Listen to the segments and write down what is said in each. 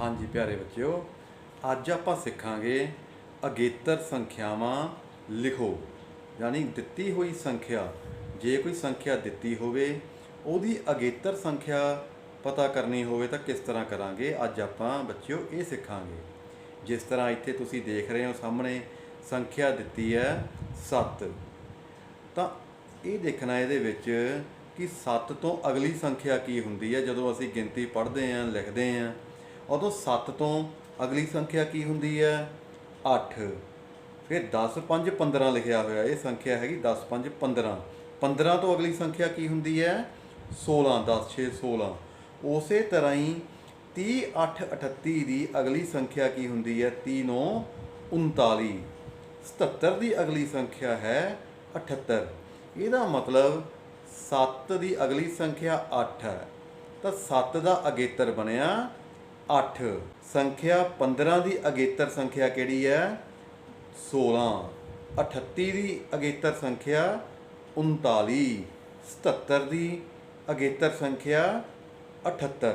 ਹਾਂਜੀ ਪਿਆਰੇ ਬੱਚਿਓ, ਅੱਜ ਆਪਾਂ ਸਿੱਖਾਂਗੇ ਅਗੇਤਰ ਸੰਖਿਆਵਾਂ ਲਿਖੋ, ਯਾਨੀ ਦਿੱਤੀ ਹੋਈ ਸੰਖਿਆ। ਜੇ ਕੋਈ ਸੰਖਿਆ ਦਿੱਤੀ ਹੋਵੇ, ਉਹਦੀ ਅਗੇਤਰ ਸੰਖਿਆ ਪਤਾ ਕਰਨੀ ਹੋਵੇ ਤਾਂ ਕਿਸ ਤਰ੍ਹਾਂ ਕਰਾਂਗੇ, ਅੱਜ ਆਪਾਂ ਬੱਚਿਓ ਇਹ ਸਿੱਖਾਂਗੇ। ਜਿਸ ਤਰ੍ਹਾਂ ਇੱਥੇ ਤੁਸੀਂ ਦੇਖ ਰਹੇ ਹੋ ਸਾਹਮਣੇ, ਸੰਖਿਆ ਦਿੱਤੀ ਹੈ 7 ਤਾਂ ਇਹ ਦੇਖਣਾ ਇਹਦੇ ਵਿੱਚ ਕਿ 7 ਤੋਂ ਅਗਲੀ ਸੰਖਿਆ ਕੀ ਹੁੰਦੀ ਹੈ, ਜਦੋਂ ਅਸੀਂ ਗਿਣਤੀ ਪੜ੍ਹਦੇ ਆਂ ਲਿਖਦੇ ਆਂ ਉਦੋਂ 7 ਤੋਂ ਅਗਲੀ ਸੰਖਿਆ ਕੀ ਹੁੰਦੀ ਹੈ? 8 ਫਿਰ 10 5 15 ਲਿਖਿਆ ਹੋਇਆ। ਇਹ ਸੰਖਿਆ ਹੈਗੀ 10 5 15 15 ਤੋਂ ਅਗਲੀ ਸੰਖਿਆ ਕੀ ਹੁੰਦੀ ਹੈ? 16 10 6 16 ਉਸੇ ਤਰ੍ਹਾਂ ਹੀ 30 8 38 ਦੀ ਅਗਲੀ ਸੰਖਿਆ ਕੀ ਹੁੰਦੀ ਹੈ? 30 9 39 77 ਦੀ ਅਗਲੀ ਸੰਖਿਆ ਹੈ 78 ਇਹਦਾ ਮਤਲਬ 7 ਦੀ ਅਗਲੀ ਸੰਖਿਆ 8 ਹੈ। ਤਾਂ 7 ਦਾ ਅਗੇਤਰ ਬਣਿਆ 8 ਸੰਖਿਆ 15 ਦੀ ਅਗੇਤਰ ਸੰਖਿਆ ਕਿਹੜੀ ਹੈ? 16 38 ਦੀ ਅਗੇਤਰ ਸੰਖਿਆ 39 77 ਦੀ ਅਗੇਤਰ ਸੰਖਿਆ 78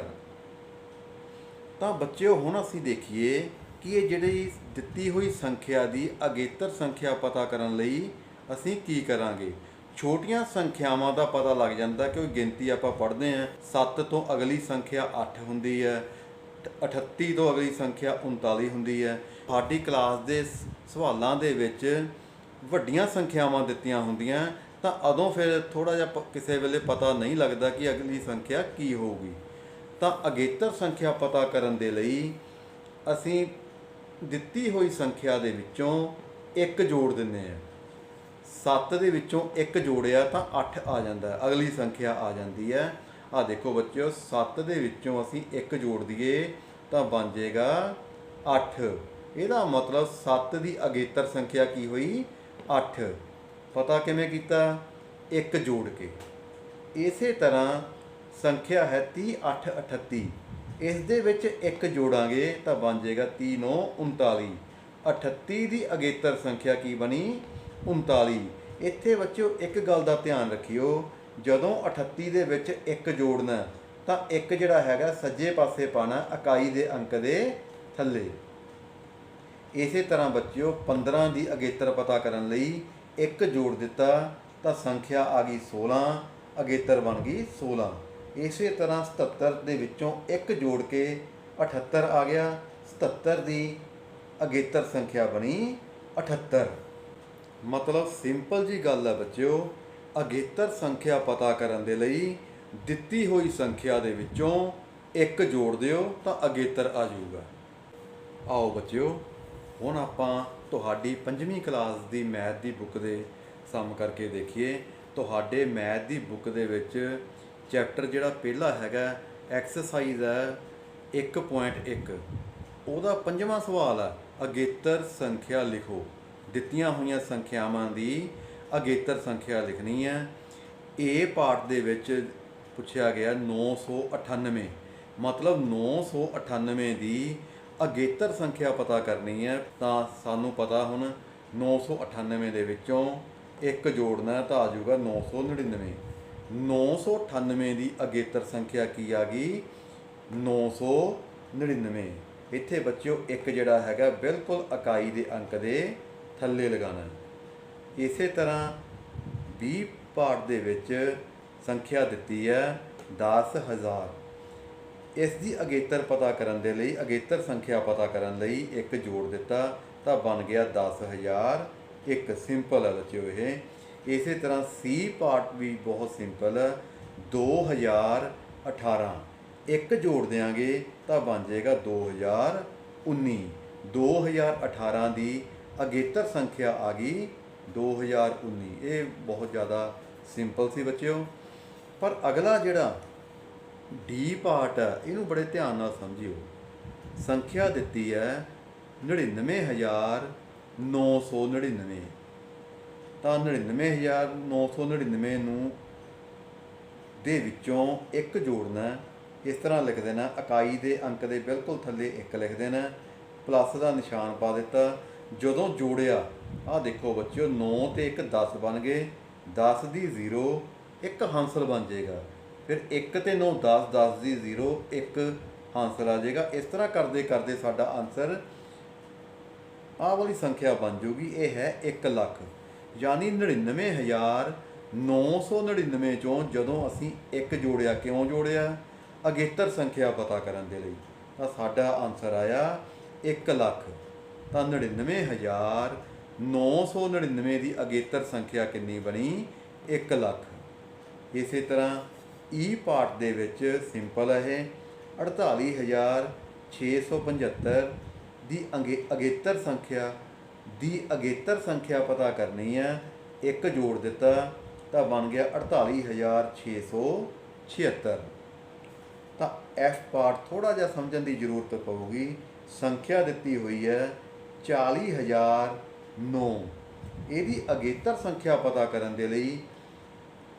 ਤਾਂ ਬੱਚਿਓ, ਹੁਣ ਅਸੀਂ ਦੇਖੀਏ ਕਿ ਇਹ ਜਿਹੜੀ ਦਿੱਤੀ ਹੋਈ ਸੰਖਿਆ ਦੀ ਅਗੇਤਰ ਸੰਖਿਆ ਪਤਾ ਕਰਨ ਲਈ ਅਸੀਂ ਕੀ ਕਰਾਂਗੇ। ਛੋਟੀਆਂ ਸੰਖਿਆਵਾਂ ਦਾ ਪਤਾ ਲੱਗ ਜਾਂਦਾ ਕਿ ਉਹ ਗਿਣਤੀ ਆਪਾਂ ਪੜ੍ਹਦੇ ਆਂ 7 ਤੋਂ ਅਗਲੀ ਸੰਖਿਆ 8 ਹੁੰਦੀ ਹੈ। 38 ਤੋਂ ਅਗਲੀ ਸੰਖਿਆ 39 ਹੁੰਦੀ ਹੈ। ਸਾਡੀ ਕਲਾਸ ਦੇ ਸਵਾਲਾਂ ਦੇ ਵਿੱਚ ਵੱਡੀਆਂ ਸੰਖਿਆਵਾਂ ਦਿੱਤੀਆਂ ਹੁੰਦੀਆਂ। ਤਾਂ ਉਦੋਂ ਫਿਰ ਥੋੜਾ ਜਿਹਾ ਪ- ਕਿਸੇ ਵੇਲੇ ਪਤਾ ਨਹੀਂ ਲੱਗਦਾ ਕਿ ਅਗਲੀ ਸੰਖਿਆ ਕੀ ਹੋਊਗੀ। ਤਾਂ ਅਗੇਤਰ ਸੰਖਿਆ ਪਤਾ ਕਰਨ ਦੇ ਲਈ ਅਸੀਂ ਦਿੱਤੀ ਹੋਈ ਸੰਖਿਆ ਦੇ ਵਿੱਚੋਂ ਇੱਕ ਜੋੜ ਦਿੰਦੇ ਹਾਂ। 7 ਦੇ ਵਿੱਚੋਂ ਇੱਕ ਜੋੜਿਆ ਤਾਂ 8 ਆ ਜਾਂਦਾ ਅਗਲੀ ਸੰਖਿਆ ਆ ਜਾਂਦੀ ਹੈ। ਆ ਦੇਖੋ ਬੱਚਿਓ 7 ਦੇ ਵਿੱਚੋਂ ਅਸੀਂ ਇੱਕ ਜੋੜ ਦਈਏ ਤਾਂ ਬਣ ਜਾਏਗਾ 8 ਇਹਦਾ ਮਤਲਬ 7 ਦੀ ਅਗੇਤਰ ਸੰਖਿਆ ਕੀ ਹੋਈ? 8 ਪਤਾ ਕਿਵੇਂ ਕੀਤਾ? ਇੱਕ ਜੋੜ ਕੇ। ਇਸੇ ਤਰ੍ਹਾਂ ਸੰਖਿਆ ਹੈ 30 8 38 ਇਸ ਦੇ ਵਿੱਚ ਇੱਕ ਜੋੜਾਂਗੇ ਤਾਂ ਬਣ ਜਾਏਗਾ 30 9 39 38 ਦੀ ਅਗੇਤਰ ਸੰਖਿਆ ਕੀ ਬਣੀ? 39 ਇੱਥੇ ਬੱਚਿਓ ਇੱਕ ਗੱਲ ਦਾ ਧਿਆਨ ਰੱਖਿਓ। ਜਦੋਂ 38 ਦੇ ਵਿੱਚ ਇੱਕ ਜੋੜਨਾ, ਤਾਂ ਇੱਕ ਜਿਹੜਾ ਹੈਗਾ ਸੱਜੇ ਪਾਸੇ ਪਾਣਾ ਇਕਾਈ ਦੇ ਅੰਕ ਦੇ ਥੱਲੇ। ਇਸੇ ਤਰ੍ਹਾਂ ਬੱਚਿਓ 15 ਦੀ ਅਗੇਤਰ ਪਤਾ ਕਰਨ ਲਈ ਇੱਕ ਜੋੜ ਦਿੱਤਾ, ਤਾਂ ਸੰਖਿਆ ਆ ਗਈ 16 ਅਗੇਤਰ ਬਣ ਗਈ 16 ਇਸੇ ਤਰ੍ਹਾਂ 77 ਦੇ ਵਿੱਚੋਂ ਇੱਕ ਜੋੜ ਕੇ 78 ਆ ਗਿਆ 77 ਦੀ ਅਗੇਤਰ ਸੰਖਿਆ ਬਣੀ 78 ਮਤਲਬ ਸਿੰਪਲ ਜੀ ਗੱਲ ਹੈ ਬੱਚਿਓ ਅਗੇਤਰ ਸੰਖਿਆ ਪਤਾ ਕਰਨ ਦੇ ਲਈ ਦਿੱਤੀ ਹੋਈ ਸੰਖਿਆ ਦੇ ਵਿੱਚੋਂ ਇੱਕ ਜੋੜ ਦਿਓ ਤਾਂ ਅਗੇਤਰ ਆ ਜਾਊਗਾ। ਆਓ ਬੱਚਿਓ, ਹੁਣ ਆਪਾਂ ਤੁਹਾਡੀ ਪੰਜਵੀਂ ਕਲਾਸ ਦੀ ਮੈਥ ਦੀ ਬੁੱਕ ਦੇ ਸਮ ਕਰਕੇ ਦੇਖੀਏ। ਤੁਹਾਡੇ ਮੈਥ ਦੀ ਬੁੱਕ ਦੇ ਵਿੱਚ ਚੈਪਟਰ ਜਿਹੜਾ ਪਹਿਲਾ ਹੈਗਾ, ਐਕਸਰਸਾਈਜ਼ ਹੈ 1.1 ਉਹਦਾ ਪੰਜਵਾਂ ਸਵਾਲ ਹੈ, ਅਗੇਤਰ ਸੰਖਿਆ ਲਿਖੋ। ਦਿੱਤੀਆਂ ਹੋਈਆਂ ਸੰਖਿਆਵਾਂ ਦੀ ਅਗੇਤਰ ਸੰਖਿਆ ਲਿਖਣੀ ਹੈ। ਇਹ ਪਾਰਟ ਦੇ ਵਿੱਚ ਪੁੱਛਿਆ ਗਿਆ 998 ਮਤਲਬ 998 ਦੀ ਅਗੇਤਰ ਸੰਖਿਆ ਪਤਾ ਕਰਨੀ ਹੈ, ਤਾਂ ਸਾਨੂੰ ਪਤਾ ਹੁਣ 998 ਦੇ ਵਿੱਚੋਂ ਇੱਕ ਜੋੜਨਾ ਤਾਂ ਆ ਜਾਊਗਾ 999 998 ਦੀ ਅਗੇਤਰ ਸੰਖਿਆ ਕੀ ਆ ਗਈ? 999 ਇੱਥੇ ਬੱਚਿਓ ਇੱਕ ਜਿਹੜਾ ਹੈਗਾ ਬਿਲਕੁਲ ਇਕਾਈ ਦੇ ਅੰਕ ਦੇ ਥੱਲੇ ਲਗਾਉਣਾ ਇਸੇ ਤਰ੍ਹਾਂ 20 ਪਾਰਟ ਦੇ ਵਿੱਚ ਸੰਖਿਆ ਦਿੱਤੀ ਹੈ 10000 ਇਸ ਦੀ ਅਗੇਤਰ ਪਤਾ ਕਰਨ ਦੇ ਲਈ, ਅਗੇਤਰ ਸੰਖਿਆ ਪਤਾ ਕਰਨ ਲਈ ਇੱਕ ਜੋੜ ਦਿੱਤਾ, ਤਾਂ ਬਣ ਗਿਆ 10000 ਇੱਕ ਸਿੰਪਲ ਹੈ ਬੱਚਿਓ ਇਹ। ਇਸੇ ਤਰ੍ਹਾਂ ਸੀ ਪਾਰਟ ਵੀ ਬਹੁਤ ਸਿੰਪਲ ਹੈ 2018 ਇੱਕ ਜੋੜ ਦਿਆਂਗੇ, ਤਾਂ ਬਣ ਜਾਏਗਾ 2019 2018 ਦੀ ਅਗੇਤਰ ਸੰਖਿਆ ਆ ਗਈ 2019 ਇਹ ਬਹੁਤ ਜ਼ਿਆਦਾ ਸਿੰਪਲ ਸੀ ਬੱਚਿਓ। ਪਰ ਅਗਲਾ ਜਿਹੜਾ ਡੀ ਪਾਰਟ ਹੈ, ਇਹਨੂੰ ਬੜੇ ਧਿਆਨ ਨਾਲ ਸਮਝਿਓ। ਸੰਖਿਆ ਦਿੱਤੀ ਹੈ 99999 ਤਾਂ 99999 ਨੂੰ ਦੇ ਵਿੱਚੋਂ ਇੱਕ ਜੋੜਨਾ ਇਸ ਤਰ੍ਹਾਂ ਲਿਖ ਦੇਣਾ ਇਕਾਈ ਦੇ ਅੰਕ ਦੇ ਬਿਲਕੁਲ ਥੱਲੇ ਇੱਕ ਲਿਖ ਦੇਣਾ ਪਲੱਸ ਦਾ ਨਿਸ਼ਾਨ ਪਾ ਦਿੱਤਾ। ਜਦੋਂ ਜੋੜਿਆ ਆਹ ਦੇਖੋ ਬੱਚਿਓ 9 ਤੇ 1 10 ਬਣ ਗਏ 10 ਦੀ 0 ਇੱਕ ਹਾਂਸਲ ਬਣ ਜਾਏਗਾ। ਫਿਰ 1 ਤੇ 9 10 10 ਦੀ 0 ਇੱਕ ਹਾਂਸਲ ਆ ਜਾਏਗਾ। ਇਸ ਤਰ੍ਹਾਂ ਕਰਦੇ ਕਰਦੇ ਸਾਡਾ ਆਨਸਰ ਆਹ ਵਾਲੀ ਸੰਖਿਆ ਬਣ ਜੂਗੀ ਇਹ ਹੈ 1 ਲੱਖ। ਯਾਨੀ 99999 ਚੋਂ ਜਦੋਂ ਅਸੀਂ 1 ਜੋੜਿਆ, ਕਿਉਂ ਜੋੜਿਆ? ਅਗੇਤਰ ਸੰਖਿਆ ਪਤਾ ਕਰਨ ਦੇ ਲਈ। ਤਾਂ ਸਾਡਾ ਆਨਸਰ ਆਇਆ 1 ਲੱਖ। ਤਾਂ 99999 ਦੀ ਅਗੇਤਰ ਸੰਖਿਆ ਕਿੰਨੀ ਬਣੀ? 1 ਲੱਖ। ਇਸੇ ਤਰ੍ਹਾਂ e ਈ ਪਾਰਟ ਦੇ ਵਿੱਚ ਸਿੰਪਲ ਹੈ ਇਹ। 48675 ਦੀ ਅੰਗੇ, ਅਗੇਤਰ ਸੰਖਿਆ, ਦੀ ਅਗੇਤਰ ਸੰਖਿਆ ਪਤਾ ਕਰਨੀ ਹੈ। ਇੱਕ ਜੋੜ ਦਿੱਤਾ ਤਾਂ ਬਣ ਗਿਆ 48676 ਤਾਂ ਐਫ ਪਾਰਟ ਥੋੜਾ ਜਿਹਾ ਸਮਝਣ ਦੀ ਜ਼ਰੂਰਤ ਪਊਗੀ। ਸੰਖਿਆ ਦਿੱਤੀ ਹੋਈ ਹੈ 40009 ਇਹਦੀ ਅਗੇਤਰ ਸੰਖਿਆ ਪਤਾ ਕਰਨ ਦੇ ਲਈ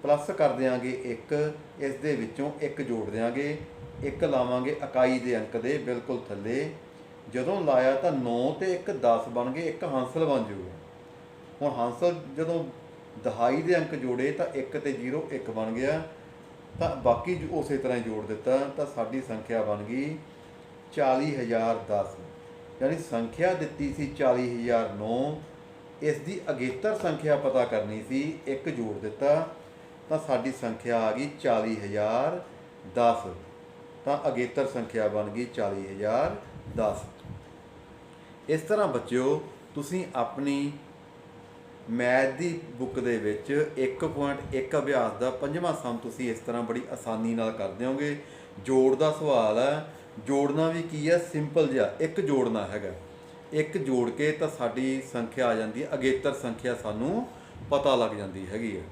ਪਲੱਸ ਕਰ ਦਿਆਂਗੇ 1 ਇਸ ਦੇ ਵਿੱਚੋਂ 1 ਜੋੜ ਦਿਆਂਗੇ 1 ਲਾਵਾਂਗੇ ਇਕਾਈ ਦੇ ਅੰਕ ਦੇ ਬਿਲਕੁਲ ਥੱਲੇ। ਜਦੋਂ ਲਾਇਆ ਤਾਂ 9 ਤੇ 1 10 ਬਣ ਗਏ, ਇੱਕ ਹਾਂਸਲ ਬਣ ਜੂਗਾ। ਹੁਣ ਹਾਂਸਲ ਜਦੋਂ ਦਹਾਈ ਦੇ ਅੰਕ ਜੋੜੇ ਤਾਂ 1 ਤੇ 0 1 ਬਣ ਗਿਆ। ਤਾਂ ਬਾਕੀ ਉਸੇ ਤਰ੍ਹਾਂ ਹੀ ਜੋੜ ਦਿੱਤਾ ਤਾਂ ਸਾਡੀ ਸੰਖਿਆ ਬਣ ਗਈ 40010 ਯਾਨੀ ਸੰਖਿਆ ਦਿੱਤੀ ਸੀ 40009 ਇਸ ਦੀ ਅਗੇਤਰ ਸੰਖਿਆ ਪਤਾ ਕਰਨੀ ਸੀ, ਇੱਕ ਜੋੜ ਦਿੱਤਾ, ਤਾਂ ਸਾਡੀ ਸੰਖਿਆ ਆ ਗਈ 40010 ਤਾਂ ਅਗੇਤਰ ਸੰਖਿਆ ਬਣ ਗਈ 40010 ਇਸ ਤਰ੍ਹਾਂ ਬੱਚਿਓ, ਤੁਸੀਂ ਆਪਣੀ ਮੈਥ ਦੀ ਬੁੱਕ ਦੇ ਵਿੱਚ 1.1 ਅਭਿਆਸ ਦਾ ਪੰਜਵਾਂ ਸਮ ਤੁਸੀਂ ਇਸ ਤਰ੍ਹਾਂ ਬੜੀ ਆਸਾਨੀ ਨਾਲ ਕਰ ਦਿਓਗੇ। ਜੋੜ ਦਾ ਸਵਾਲ ਹੈ ਜੋੜਨਾ ਵੀ ਕੀ ਹੈ ਸਿੰਪਲ ਜਿਹਾ, ਇੱਕ ਜੋੜਨਾ ਹੈਗਾ। ਇੱਕ ਜੋੜ ਕੇ ਤਾਂ ਸਾਡੀ ਸੰਖਿਆ ਆ ਜਾਂਦੀ ਹੈ, ਅਗੇਤਰ ਸੰਖਿਆ ਸਾਨੂੰ ਪਤਾ ਲੱਗ ਜਾਂਦੀ ਹੈਗੀ ਹੈ।